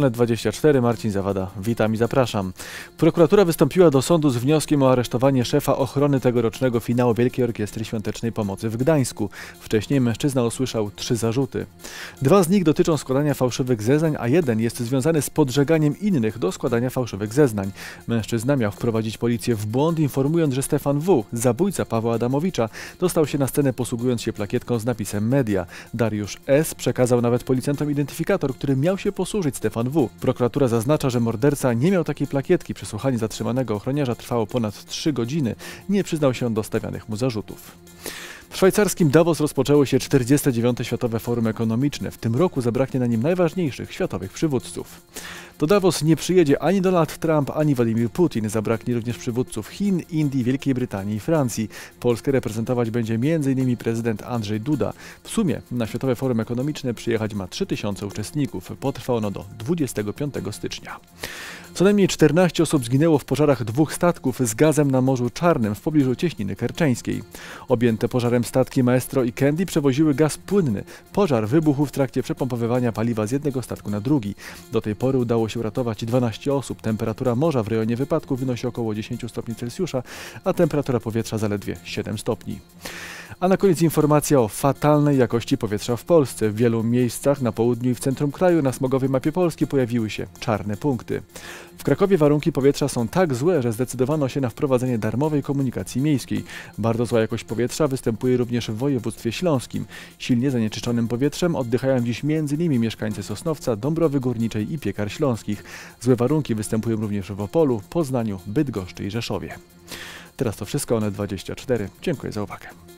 Onet24, Marcin Zawada. Witam i zapraszam. Prokuratura wystąpiła do sądu z wnioskiem o aresztowanie szefa ochrony tegorocznego finału Wielkiej Orkiestry Świątecznej Pomocy w Gdańsku. Wcześniej mężczyzna usłyszał trzy zarzuty. Dwa z nich dotyczą składania fałszywych zeznań, a jeden jest związany z podżeganiem innych do składania fałszywych zeznań. Mężczyzna miał wprowadzić policję w błąd, informując, że Stefan W., zabójca Pawła Adamowicza, dostał się na scenę posługując się plakietką z napisem Media. Dariusz S. przekazał nawet policjantom identyfikator, który miał się posłużyć Stefan Prokuratura zaznacza, że morderca nie miał takiej plakietki. Przesłuchanie zatrzymanego ochroniarza trwało ponad 3 godziny. Nie przyznał się do stawianych mu zarzutów. W szwajcarskim Davos rozpoczęło się 49. Światowe Forum Ekonomiczne. W tym roku zabraknie na nim najważniejszych światowych przywódców. Do Davos nie przyjedzie ani Donald Trump, ani Władimir Putin. Zabraknie również przywódców Chin, Indii, Wielkiej Brytanii i Francji. Polskę reprezentować będzie m.in. prezydent Andrzej Duda. W sumie na Światowe Forum Ekonomiczne przyjechać ma 3000 uczestników. Potrwa ono do 25 stycznia. Co najmniej 14 osób zginęło w pożarach dwóch statków z gazem na Morzu Czarnym w pobliżu Cieśniny Kerczeńskiej. Objęte pożarem statki Maestro i Candy przewoziły gaz płynny. Pożar wybuchł w trakcie przepompowywania paliwa z jednego statku na drugi. Do tej pory udało się uratować 12 osób. Temperatura morza w rejonie wypadku wynosi około 10 stopni Celsjusza, a temperatura powietrza zaledwie 7 stopni. A na koniec informacja o fatalnej jakości powietrza w Polsce. W wielu miejscach na południu i w centrum kraju na smogowej mapie Polski pojawiły się czarne punkty. W Krakowie warunki powietrza są tak złe, że zdecydowano się na wprowadzenie darmowej komunikacji miejskiej. Bardzo zła jakość powietrza występuje również w województwie śląskim. Silnie zanieczyszczonym powietrzem oddychają dziś m.in. mieszkańcy Sosnowca, Dąbrowy Górniczej i Piekar Śląskich. Złe warunki występują również w Opolu, Poznaniu, Bydgoszczy i Rzeszowie. Teraz to wszystko, one 24. Dziękuję za uwagę.